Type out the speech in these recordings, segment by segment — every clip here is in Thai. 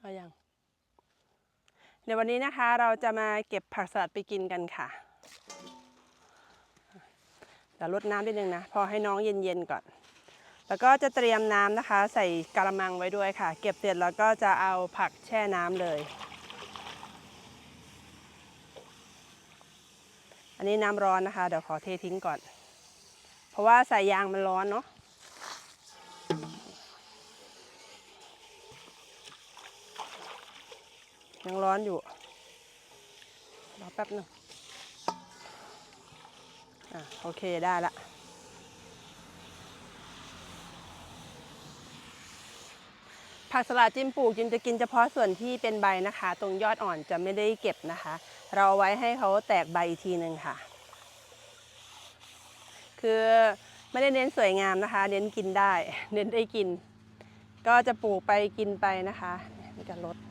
เอายังเดี๋ยววันนี้นะคะเราจะมาเก็บผักสลัดไปกินกันค่ะเดี๋ยวลดน้ำนิดนึงนะ พอให้น้องเย็นๆก่อน แล้วก็จะเตรียมน้ำนะคะ ใส่กระมังไว้ด้วยค่ะ เก็บเสร็จแล้วก็จะเอาผักแช่น้ำเลย อันนี้น้ำร้อนนะคะ เดี๋ยวขอเททิ้งก่อน เพราะว่าใส่ยางมันร้อนเนาะ ยังร้อนอยู่ รอแป๊บหนึงอะโอเคได้ละผักสลัดจิมปลูกจิมจะกินเฉพาะส่วนที่เป็นใบนะคะ ตรงยอดอ่อนจะไม่ได้เก็บนะคะ เราเอาไว้ให้เขาแตกใบอีกทีหนึ่งค่ะ คือไม่ได้เน้นสวยงามนะคะ เน้นกินได้ เน้นได้กิน ก็จะปลูกไปกินไปนะคะนี่ก็ลด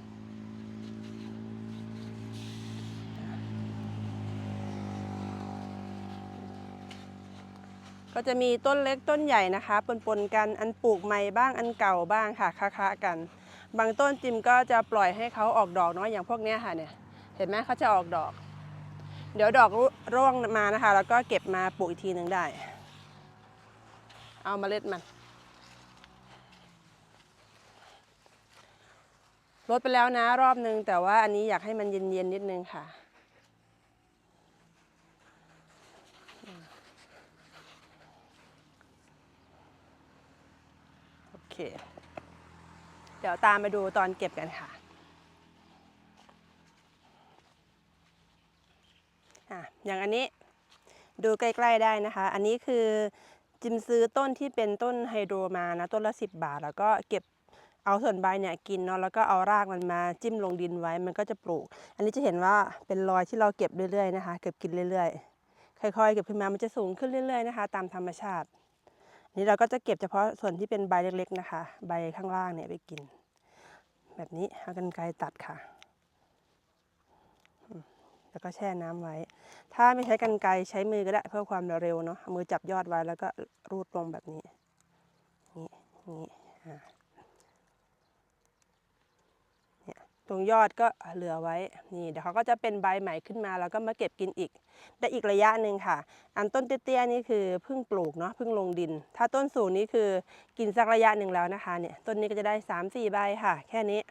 ก็จะมีต้นเล็กต้นใหญ่นะคะปนๆกันอันปลูกใหม่บ้างอันเก่าบ้างค่ะค้าๆกัน บางต้นจิมก็จะปล่อยให้เขาออกดอกเนาะอย่างพวกนี้ค่ะเนี่ยเห็นไหมเขาจะออกดอก เดี๋ยวดอกร่วงมานะคะ แล้วก็เก็บมาปลูกอีกทีหนึ่งได้ เอามาเล็ดมันลดไปแล้วนะรอบนึง แต่ว่าอันนี้อยากให้มันเย็นๆนิดนึงค่ะ เค เดี๋ยวตามมาดูตอนเก็บกันค่ะอะ อย่างอันนี้ดูใกล้ๆได้นะคะ อันนี้คือจิมซื้อต้นที่เป็นต้นไฮโดรมานะต้นละ 10 บาท แล้วก็เก็บเอาส่วนใบเนี่ยกินเนาะแล้วก็เอารากมันมาจิ้มลงดินไว้มันก็จะปลูก อันนี้จะเห็นว่าเป็นรอยที่เราเก็บเรื่อยๆนะคะ เก็บกินเรื่อยๆ ค่อยๆ เก็บขึ้นมามันจะสูงขึ้นเรื่อยๆนะคะ ตามธรรมชาติ นี่เราก็จะเก็บเฉพาะส่วนที่เป็นใบเล็กๆนะคะ ใบข้างล่างเนี่ยไปกิน แบบนี้เอากันไกรตัดค่ะ แล้วก็แช่น้ำไว้ ถ้าไม่ใช้กันไกรใช้มือก็ได้เพื่อความเร็วเนาะมือจับยอดไว้แล้วก็รูดลงแบบนี้นี่นี่อ่าเนี่ย ตรงยอดก็เหลือไว้ นี่เดี๋ยวเขาก็จะเป็นใบใหม่ขึ้นมา แล้วก็มาเก็บกินอีก ได้อีกระยะหนึ่งค่ะ อันต้นเตี้ยๆนี่คือเพิ่งปลูกเนาะเพิ่งลงดิน ถ้าต้นสูงนี่คือกินสักระยะหนึ่งแล้วนะคะเนี่ยต้นนี้ก็จะได้3ามสี่ใบค่ะ แค่นี้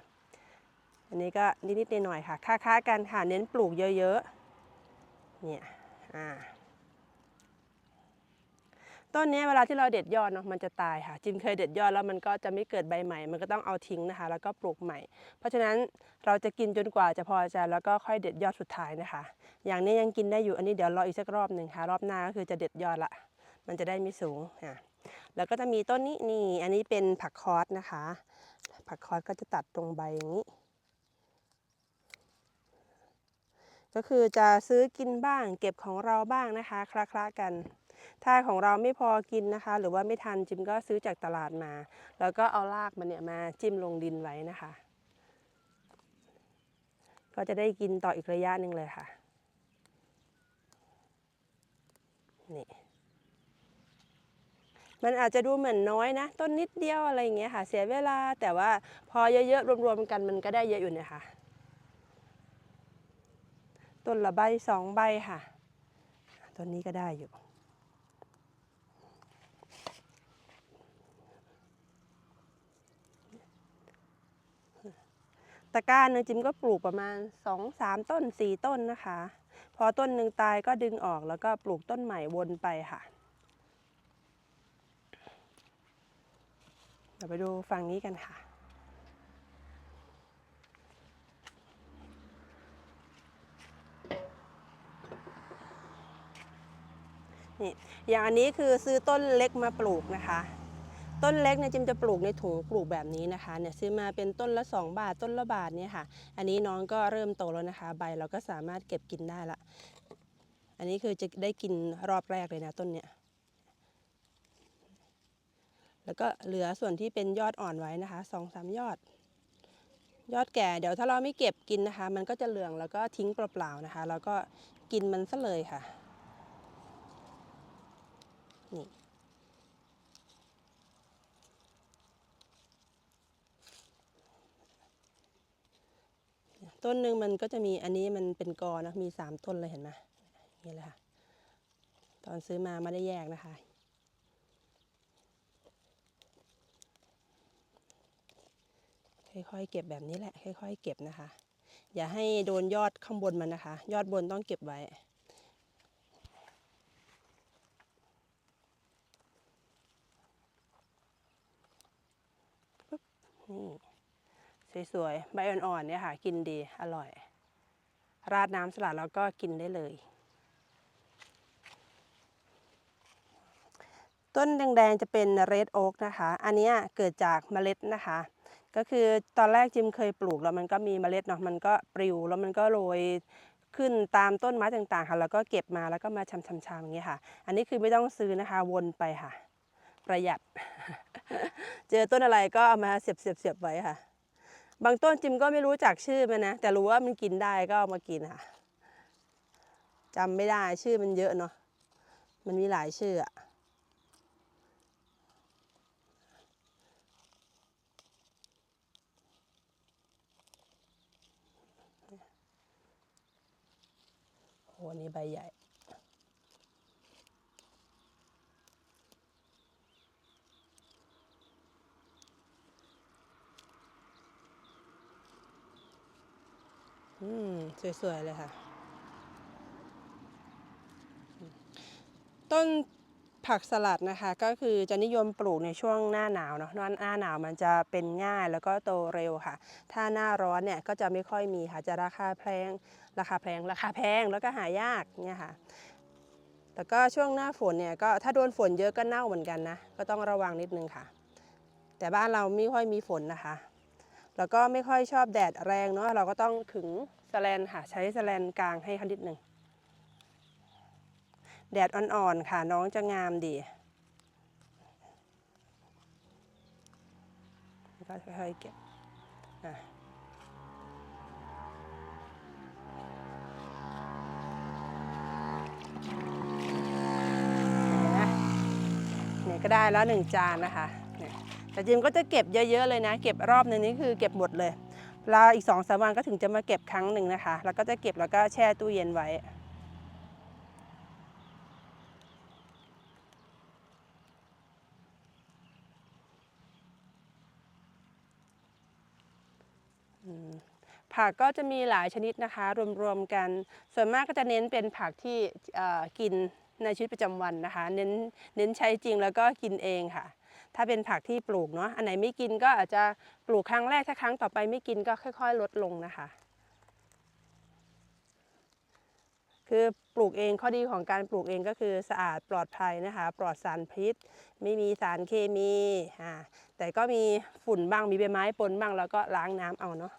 อันนี้ก็นิดๆหน่อยๆค่ะ ค่าๆกันค่ะเน้นปลูกเยอะๆ เนี่ยอ่า ต้นนี้เวลาที่เราเด็ดยอดเนาะมันจะตายค่ะ จิมเคยเด็ดยอดแล้วมันก็จะไม่เกิดใบใหม่ มันก็ต้องเอาทิ้งนะคะ แล้วก็ปลูกใหม่ เพราะฉะนั้นเราจะกินจนกว่าจะพอใจแล้วก็ค่อยเด็ดยอดสุดท้ายนะคะ อย่างนี้ยังกินได้อยู่อันนี้เดี๋ยวรออีกสักรอบหนึ่งค่ะ รอบหน้าก็คือจะเด็ดยอดละ มันจะได้ไม่สูงอะแล้วก็จะมีต้นนี้นี่อันนี้เป็นผักคอสนะคะ ผักคอสก็จะตัดตรงใบอย่างนี้ ก็คือจะซื้อกินบ้าง เก็บของเราบ้างนะคะคละๆกัน ถ้าของเราไม่พอกินนะคะ หรือว่าไม่ทันจิมก็ซื้อจากตลาดมา แล้วก็เอารากมันเนี่ยมาจิ้มลงดินไว้นะคะ ก็จะได้กินต่ออีกระยะหนึ่งเลยค่ะนี่มันอาจจะดูเหมือนน้อยนะ ต้นนิดเดียวอะไรอย่างเงี้ยค่ะ เสียเวลาแต่ว่าพอเยอะๆรวมๆกันมันก็ได้เยอะอยู่เนี่ยค่ะต้นละใบสองใบค่ะ ต้นนี้ก็ได้อยู่ ตะกร้าหนึ่งจิมก็ปลูกประมาณสองสามต้นสี่ต้นนะคะ พอต้นหนึ่งตายก็ดึงออกแล้วก็ปลูกต้นใหม่วนไปค่ะ เดี๋ยวไปดูฝั่งนี้กันค่ะนี่อย่างอันนี้คือซื้อต้นเล็กมาปลูกนะคะ ต้นเล็กเนี่ยจิมจะปลูกในถุงปลูกแบบนี้นะคะเนี่ยซื้อมาเป็นต้นละ 2 บาทต้นละบาทเนี่ยค่ะ อันนี้น้องก็เริ่มโตแล้วนะคะ ใบเราก็สามารถเก็บกินได้ละ อันนี้คือจะได้กินรอบแรกเลยนะต้นเนี่ยแล้วก็เหลือส่วนที่เป็นยอดอ่อนไว้นะคะสองสามยอด ยอดแก่เดี๋ยวถ้าเราไม่เก็บกินนะคะ มันก็จะเหลืองแล้วก็ทิ้งเปล่าๆนะคะ แล้วก็กินมันซะเลยค่ะนี่ ต้นหนึ่งมันก็จะมีอันนี้มันเป็นกอนะมีสามต้นเลยเห็นไหมนี่แหละค่ะ ตอนซื้อมาไม่ได้แยกนะคะ ค่อยๆเก็บแบบนี้แหละ ค่อย ๆ เก็บนะคะ อย่าให้โดนยอดข้างบนมันนะคะ ยอดบนต้องเก็บไว้นี่ สวยๆ ใบอ่อนๆเนี่ยค่ะ กินดีอร่อย ราดน้ำสลัดแล้วก็กินได้เลย ต้นแดงๆจะเป็นเรดโอ๊กนะคะ อันนี้เกิดจากเมล็ดนะคะ ก็คือตอนแรกจิมเคยปลูกแล้วมันก็มีเมล็ดเนาะมันก็ปลิวแล้วมันก็โรยขึ้นตามต้นไม้ต่างๆค่ะ แล้วก็เก็บมาแล้วก็มาชำๆๆอย่างเงี้ยค่ะ อันนี้คือไม่ต้องซื้อนะคะวนไปค่ะ ประหยัด เจอต้นอะไรก็เอามาเสียบๆๆไว้ค่ะ บางต้นจิมก็ไม่รู้จักชื่อมันนะ แต่รู้ว่ามันกินได้ก็ามากินค่ะจำไม่ได้ชื่อมันเยอะเนาะมันมีหลายชื่ออะโหอันนี้ใบใหญ่ อืม สวยๆเลยค่ะ ต้นผักสลัดนะคะก็คือจะนิยมปลูกในช่วงหน้าหนาวเนาะหน้าหน้าหนาวมันจะเป็นง่ายแล้วก็โตเร็วค่ะ ถ้าหน้าร้อนเนี่ยก็จะไม่ค่อยมีค่ะจะราคาแพงราคาแพงราคาแพงแล้วก็หายากเนี่ยค่ะแล้วก็ช่วงหน้าฝนเนี่ยก็ถ้าโดนฝนเยอะก็เน่าเหมือนกันนะก็ต้องระวังนิดนึงค่ะ แต่บ้านเราไม่ค่อยมีฝนนะคะ แล้วก็ไม่ค่อยชอบแดดแรงเนาะเราก็ต้องขึงสแลนค่ะ ใช้สแลนกลางให้เขานิดหนึ่งแดดอ่อนๆค่ะน้องจะงามดีก็ค่อยๆเก็บอะเนี่ยก็ได้แล้วหนึ่งจานนะคะ แต่จิมก็จะเก็บเยอะๆเลยนะ เก็บรอบนึงนี่คือเก็บหมดเลยเวลาอีกสองสามวันก็ถึงจะมาเก็บครั้งหนึ่งนะคะ แล้วก็จะเก็บแล้วก็แช่ตู้เย็นไว้ผักก็จะมีหลายชนิดนะคะ รวมๆกัน ส่วนมากก็จะเน้นเป็นผักที่กินในชีวิตประจำวันนะคะ เน้นเน้นใช้จริงแล้วก็กินเองค่ะ ถ้าเป็นผักที่ปลูกเนาะอันไหนไม่กินก็อาจจะปลูกครั้งแรกถ้าครั้งต่อไปไม่กินก็ค่อย ๆ ลดลงนะคะ คือปลูกเองข้อดีของการปลูกเองก็คือสะอาดปลอดภัยนะคะ ปลอดสารพิษ ไม่มีสารเคมีอ่าแต่ก็มีฝุ่นบ้างมีใบไม้ปนบ้างแล้วก็ล้างน้ำเอาเนาะ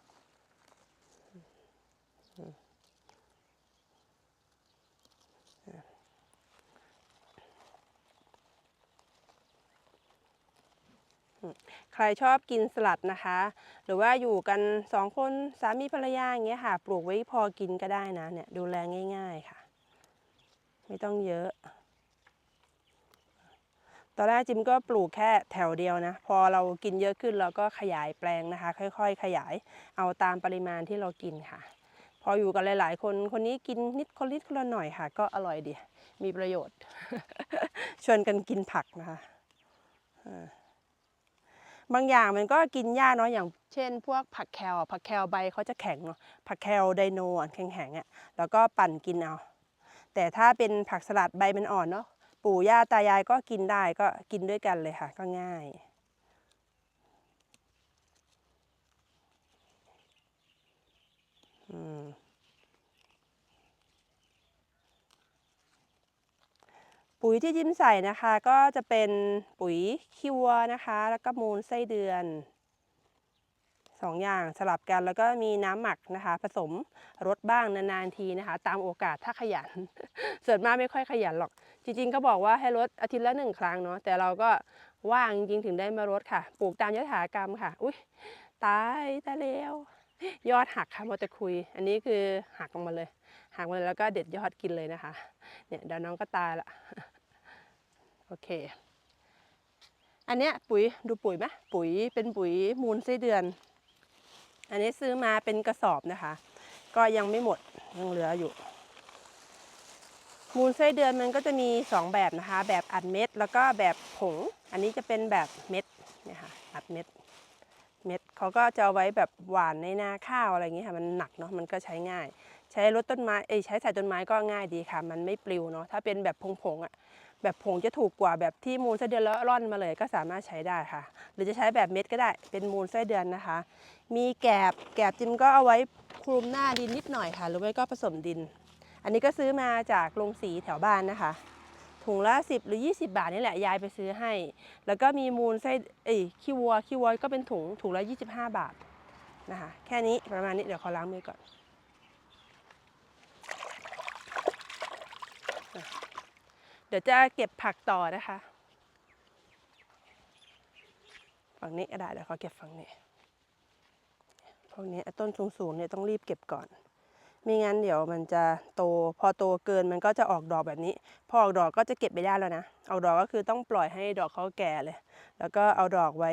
ใครชอบกินสลัดนะคะ หรือว่าอยู่กันสองคนสามีภรรยาอย่างเงี้ยค่ะ ปลูกไว้พอกินก็ได้นะเนี่ยดูแลง่าย ๆค่ะ ไม่ต้องเยอะตอนแรกจิมก็ปลูกแค่แถวเดียวนะ พอเรากินเยอะขึ้นเราก็ขยายแปลงนะคะ ค่อยๆ ขยายเอาตามปริมาณที่เรากินค่ะ พออยู่กันหลาย ๆ คนคนนี้กินนิดคนนิดคนละหน่อยค่ะ ก็อร่อยดี มีประโยชน์ ชวนกันกินผักนะคะ บางอย่างมันก็กินยากเนาะอย่างเช่น พวกผักแคลผักแคลใบเขาจะแข็งเนาะผักแคลไดโนอะแข็งๆอะแล้วก็ปั่นกินเอา แต่ถ้าเป็นผักสลัดใบมันอ่อนเนาะปู่ย่าตายายก็กินได้ก็กินด้วยกันเลยค่ะ ก็ง่าย อืม ปุ๋ยที่ยิ้มใส่นะคะก็จะเป็นปุ๋ยขี้วัวนะคะ แล้วก็มูลไส้เดือนสองอย่างสลับกันแล้วก็มีน้ำหมักนะคะ ผสมรสบ้างนานๆทีนะคะ ตามโอกาสถ้าขยัน ส่วนมากไม่ค่อยขยันหรอก จริง ๆ ก็บอกว่าให้รดอาทิตย์ละหนึ่งครั้งเนาะแต่เราก็ว่างจริงถึงได้มารดค่ะ ปลูกตามยถากรรมค่ะ อุ้ยตายตายแล้ว ยอดหักค่ะมัวแต่คุย อันนี้คือหักออกมาเลย หักมาเลยแล้วก็เด็ดยอดกินเลยนะคะ เนี่ยเดี๋ยวน้องก็ตายละโอเค อันเนี้ยปุ๋ยดูปุ๋ยไหมปุ๋ยเป็นปุ๋ยมูลไส้เดือน อันนี้ซื้อมาเป็นกระสอบนะคะ ก็ยังไม่หมดยังเหลืออยู่ มูลไส้เดือนมันก็จะมี 2 แบบนะคะ แบบอัดเม็ดแล้วก็แบบผง อันนี้จะเป็นแบบเม็ดเนี่ยค่ะอัดเม็ดเม็ดเขาก็จะเอาไว้แบบหวานในนาข้าวอะไรอย่างเงี้ยค่ะมันหนักเนาะมันก็ใช้ง่าย ช้รดต้นไม้เอ้ใช้ใส่ต้นไม้ก็ง่ายดีค่ะ มันไม่ปลิวเนาะถ้าเป็นแบบผงๆอะแบบผงจะถูกกว่าแบบที่มูลไส้เดือนแล้วร่อนมาเลยก็สามารถใช้ได้ค่ะ หรือจะใช้แบบเม็ดก็ได้เป็นมูลไส้เดือนนะคะ มีแกบแกบจิมก็เอาไว้คลุมหน้าดินนิดหน่อยค่ะหรือไม่ก็ผสมดิน อันนี้ก็ซื้อมาจากโรงสีแถวบ้านนะคะถุงละ 10 หรือ 20 บาทนี่แหละยายไปซื้อให้ แล้วก็มีมูลไส้เอ้ยขี้วัวขี้วัวก็เป็นถุงถุงละ 25 บาทนะคะแค่นี้ประมาณนี้เดี๋ยวขอล้างมือก่อน เดี๋ยวจะเก็บผักต่อนะคะ ฝั่งนี้ก็ได้เดี๋ยวขอเก็บฝั่งนี้ พวกนี้ต้นสูงๆเนี่ยต้องรีบเก็บก่อนไม่งั้นเดี๋ยวมันจะโตพอโตเกินมันก็จะออกดอกแบบนี้ พอออกดอกก็จะเก็บไม่ได้แล้วนะออกดอกก็คือต้องปล่อยให้ดอกเขาแก่เลย แล้วก็เอาดอกไว้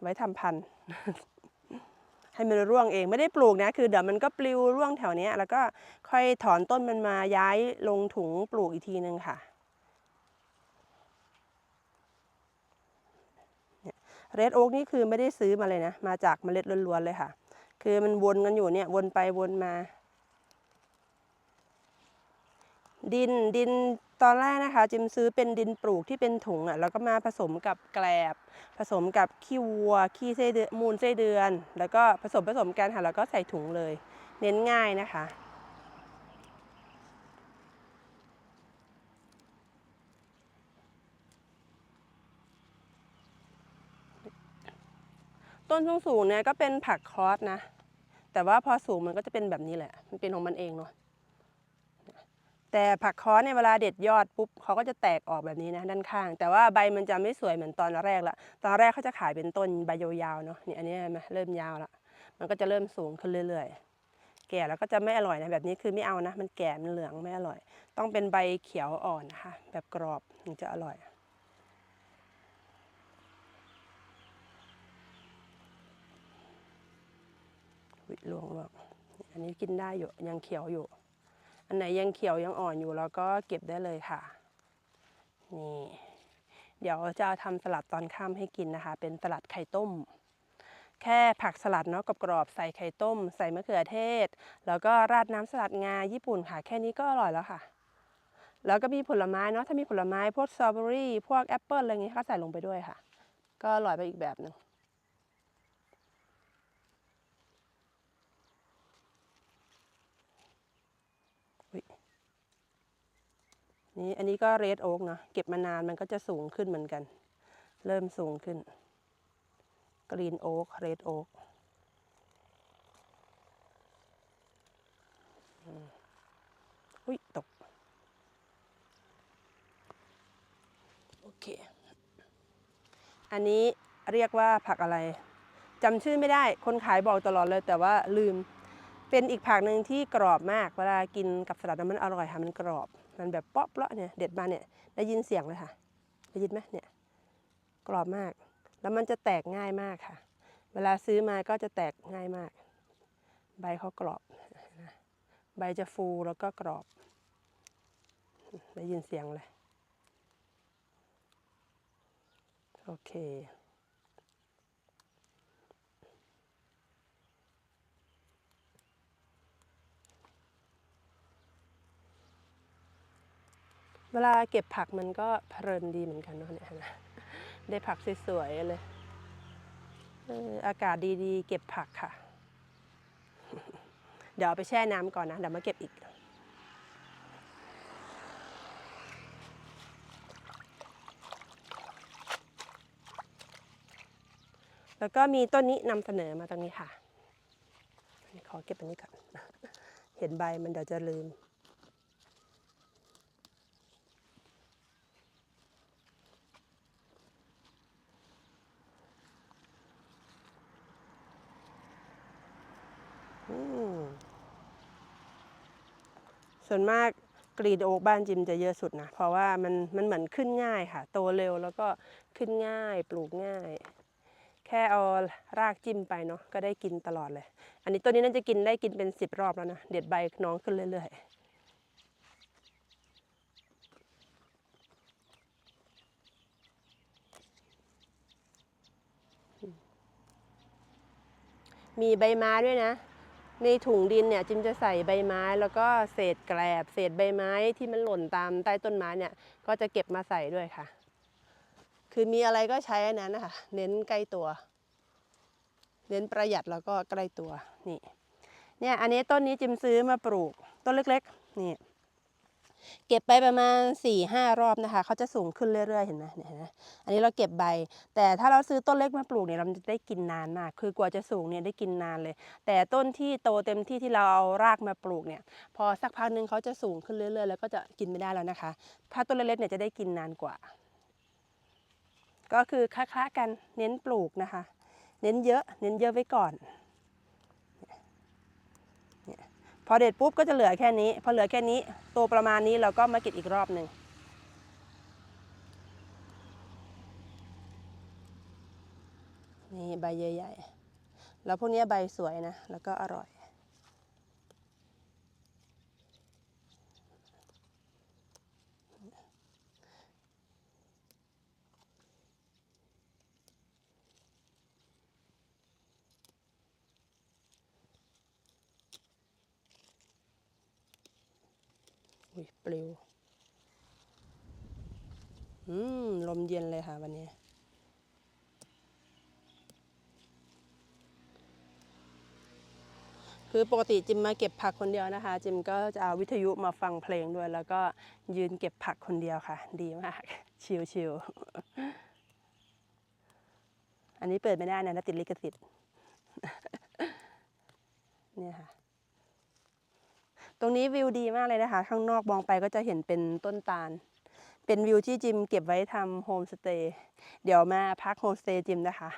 ไว้ทำพันธุ์ ให้มันร่วงเองไม่ได้ปลูกนะคือเดี๋ยวมันก็ปลิวร่วงแถวเนี้ยแล้วก็ค่อยถอนต้นมันมาย้ายลงถุงปลูกอีกทีนึงค่ะเรดโอ๊กนี่คือไม่ได้ซื้อมาเลยนะ มาจากเมล็ดล้วนๆเลยค่ะ คือมันวนกันอยู่เนี่ยวนไปวนมา ดินดิน ตอนแรกนะคะจิมซื้อเป็นดินปลูกที่เป็นถุงอะแล้วก็มาผสมกับแกลบ ผสมกับขี้วัว ขี้ไส้เดือนมูลไส้เดือน แล้วก็ผสมผสมกันค่ะแล้วก็ใส่ถุงเลย เน้นง่ายนะคะต้นสูงๆเนี่ยก็เป็นผักคอสนะ แต่ว่าพอสูงมันก็จะเป็นแบบนี้แหละ มันเป็นของมันเองเนาะ แต่ผักคอเนี่ยเวลาเด็ดยอดปุ๊บเขาก็จะแตกออกแบบนี้นะด้านข้าง แต่ว่าใบมันจะไม่สวยเหมือนตอนแรกละตอนแรกเขาจะขายเป็นต้นใบยาวๆเนาะนี่อันนี้เห็นไหมเริ่มยาวละมันก็จะเริ่มสูงขึ้นเรื่อยๆ แก่แล้วก็จะไม่อร่อยนะแบบนี้คือไม่เอานะ มันแก่มันเหลืองไม่อร่อย ต้องเป็นใบเขียวอ่อนนะคะแบบกรอบถึงจะอร่อยลวงลวงอันนี้กินได้อยู่ยังเขียวอยู่ อันไหนยังเขียวยังอ่อนอยู่เราก็เก็บได้เลยค่ะ นี่เดี๋ยวจะทำสลัดตอนค่ำให้กินนะคะ เป็นสลัดไข่ต้ม แค่ผักสลัดเนาะกรอบๆใส่ไข่ต้ม ใส่มะเขือเทศ แล้วก็ราดน้ำสลัดงาญี่ปุ่นค่ะ แค่นี้ก็อร่อยแล้วค่ะ แล้วก็มีผลไม้เนาะถ้ามีผลไม้พวกสตรอเบอรี่พวกแอปเปิลอะไรเงี้ยก็ใส่ลงไปด้วยค่ะ ก็อร่อยไปอีกแบบหนึ่ง นี่อันนี้ก็เรดโอ๊กเนาะเก็บมานานมันก็จะสูงขึ้นเหมือนกัน เริ่มสูงขึ้น กรีนโอ๊กเรดโอ๊กอุ้ยตก โอเค อันนี้เรียกว่าผักอะไรจำชื่อไม่ได้ คนขายบอกตลอดเลยแต่ว่าลืม เป็นอีกผักหนึ่งที่กรอบมาก เวลากินกับสลัดน้ำมันอร่อยค่ะมันกรอบ มันแบบเปาะเปาะเนี่ยเด็ดมาเนี่ยได้ยินเสียงเลยค่ะได้ยินไหมเนี่ยกรอบมาก แล้วมันจะแตกง่ายมากค่ะ เวลาซื้อมาก็จะแตกง่ายมาก ใบเขากรอบใบจะฟูแล้วก็กรอบได้ยินเสียงเลย โอเค เวลาเก็บผักมันก็เพลินดีเหมือนกันเนาะเนี่ยนะได้ผักสวยๆเลยอากาศดีๆ เก็บผักค่ะ เดี๋ยวไปแช่น้ำก่อนนะ เดี๋ยวมาเก็บอีก แล้วก็มีต้นนี้นำเสนอมาตรงนี้ค่ะ ขอเก็บอันนี้ก่อน เห็นใบมันเดี๋ยวจะลืม ส่วนมากกรีดโอ๊กบ้านจิมจะเยอะสุดนะ เพราะว่ามันมันเหมือนขึ้นง่ายค่ะ โตเร็วแล้วก็ขึ้นง่าย ปลูกง่าย แค่เอารากจิ้มไปเนาะก็ได้กินตลอดเลย อันนี้ต้นนี้น่าจะกินได้กินเป็นสิบรอบแล้วนะ เด็ดใบน้องขึ้นเรื่อยๆมีใบไม้ด้วยนะ ในถุงดินเนี่ยจิมจะใส่ใบไม้ แล้วก็เศษแกลบ เศษใบไม้ที่มันหล่นตามใต้ต้นไม้เนี่ยก็จะเก็บมาใส่ด้วยค่ะ คือมีอะไรก็ใช้อันนั้นนะคะเน้นใกล้ตัว เน้นประหยัดแล้วก็ใกล้ตัวนี่เนี่ยอันนี้ต้นนี้จิมซื้อมาปลูกต้นเล็ก ๆ นี่ เก็บไปประมาณ4ี่ห้ารอบนะคะเขาจะสูงขึ้นเรื่อยๆเห็นไหมเนี่ยเห็นไหมอันนี้เราเก็บใบ แต่ถ้าเราซื้อต้นเล็กมาปลูกเนี่ยเราจะได้กินนานมาก คือกว่าจะสูงเนี่ยได้กินนานเลย แต่ต้นที่โตเต็มที่ที่เราเอารากมาปลูกเนี่ย พอสักพักหนึ่งเขาจะสูงขึ้นเรื่อยๆ แล้วก็จะกินไม่ได้แล้วนะคะ ถ้าต้นเล็กๆเนี่ยจะได้กินนานกว่า ก็คือคล้าๆกันเน้นปลูกนะคะ เน้นเยอะ เน้นเยอะไว้ก่อนเนี่ยพ อเด็ดปุ๊บก็จะเหลือแค่นี้ พอเหลือแค่นี้ตัวประมาณนี้เราก็มาเกิดอีกรอบหนึ่งนี่ใบใหญ่ๆแล้วพวกนี้ใบสวยนะ แล้วก็อร่อย อุ้ยปลิว อืม ลมเย็นเลยค่ะวันนี้ คือปกติจิมมาเก็บผักคนเดียวนะคะ จิมก็จะเอาวิทยุมาฟังเพลงด้วย แล้วก็ยืนเก็บผักคนเดียวค่ะ ดีมาก ชิลๆอันนี้เปิดไม่ได้นะนะติดลิขสิทธิ์เนี่ยค่ะ ตรงนี้วิวดีมากเลยนะคะ ข้างนอกมองไปก็จะเห็นเป็นต้นตาล เป็นวิวที่จิมเก็บไว้ทำโฮมสเตย์ เดี๋ยวมาพักโฮมสเตย์จิมนะคะ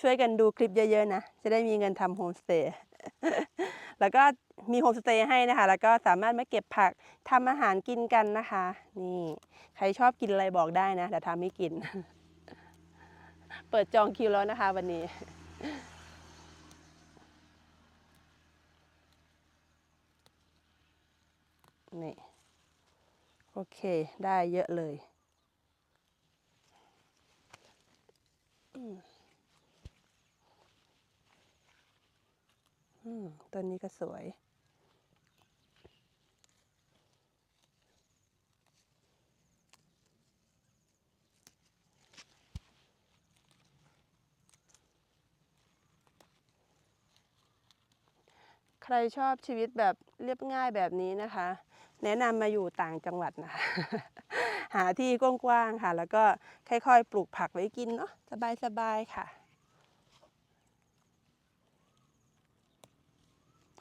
ช่วยกันดูคลิปเยอะๆนะ จะได้มีเงินทำโฮมสเตย์ แล้วก็มีโฮมสเตย์ให้นะคะ แล้วก็สามารถมาเก็บผักทำอาหารกินกันนะคะ นี่ ใครชอบกินอะไรบอกได้นะเดี๋ยวทำให้กิน เปิดจองคิวแล้วนะคะวันนี้ นี่ โอเคได้เยอะเลย อืมต้นนี้ก็สวยใครชอบชีวิตแบบเรียบง่ายแบบนี้นะคะ แนะนำมาอยู่ต่างจังหวัดนะคะหาที่กว้างๆค่ะ แล้วก็ค่อยๆ ปลูกผักไว้กินเนาะสบายๆค่ะ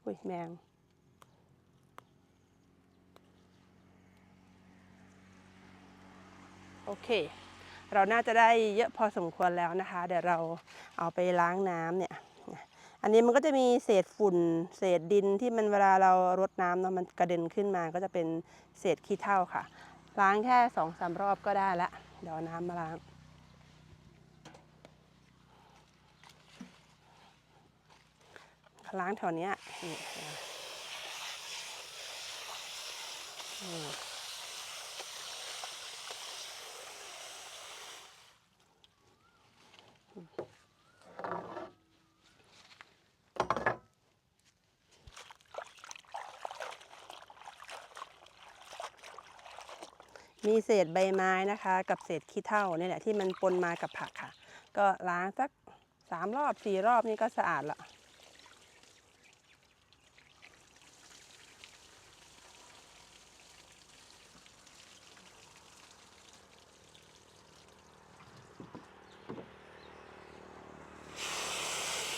อุ้ยแมงโอเค เราน่าจะได้เยอะพอสมควรแล้วนะคะ เดี๋ยวเราเอาไปล้างน้ำเนี่ย อันนี้มันก็จะมีเศษฝุ่น เศษดินที่มันเวลาเรารดน้ำเนาะมันกระเด็นขึ้นมาก็จะเป็นเศษขี้เถ้าค่ะ ล้างแค่สองสามรอบก็ได้ละเดี๋ยวเอน้ำมาล้างล้างแถวเนี้ยนี่ มีเศษใบไม้นะคะ กับเศษขี้เถ้าเนี่ยแหละที่มันปนมากับผักค่ะ ก็ล้างสักสามรอบสี่รอบนี่ก็สะอาดละ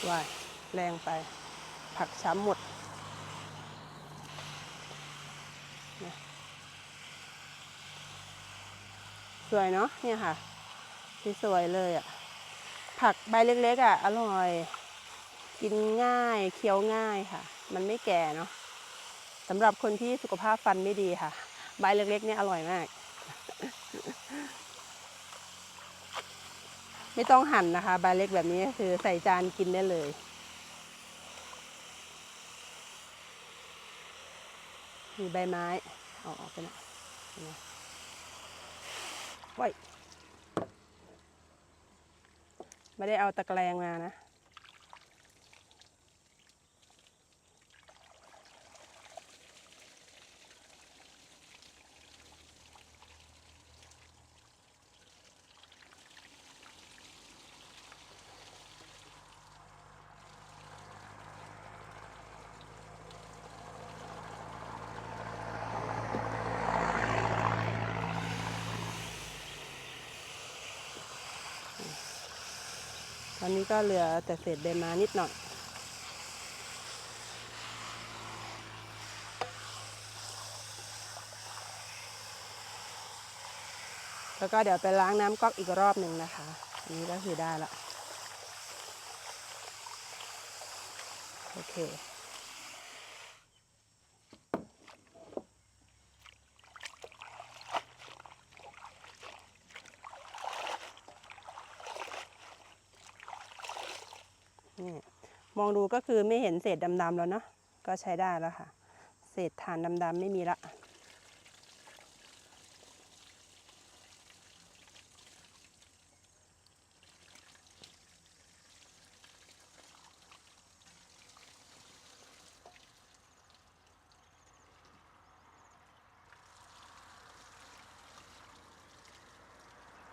ว่ายแรงไป ผักช้ำหมด สวยเนาะเนี่ยค่ะสวยเลยอะ่ะ ผักใบเล็กๆอะ่ะ อร่อย กินง่าย เคี้ยวง่ายค่ะ มันไม่แก่เนาะสำหรับคนที่สุขภาพฟันไม่ดีค่ะ ใบเล็กๆเนี่ยอร่อยมาก ไม่ต้องหั่นนะคะ ใบเล็กแบบนี้คือใส่จานกินได้เลยมีใบไม้อออกไปนะ ว้ยไม่ได้เอาตะแกรงมานะ ตอนนี้ก็เหลือแต่เศษใบไม้นิดหน่อย แล้วก็เดี๋ยวไปล้างน้ำก๊อกอีกรอบหนึ่งนะคะ อันนี้ก็คือได้ละ โอเค ดูก็คือไม่เห็นเศษดำๆแล้วเนาะก็ใช้ได้แล้วค่ะ เศษฐานดำๆไม่มีละ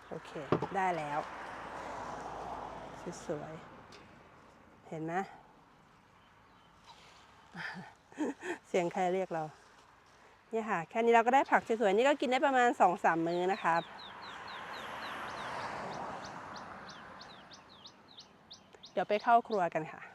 โอเค ได้แล้ว สวยๆ เห็นไหม เสียงใครเรียกเรา เนี่ยค่ะ แค่นี้เราก็ได้ผักสวยๆ นี่ก็กินได้ประมาณสองสามมื้อนะครับเดี๋ยวไปเข้าครัวกันค่ะ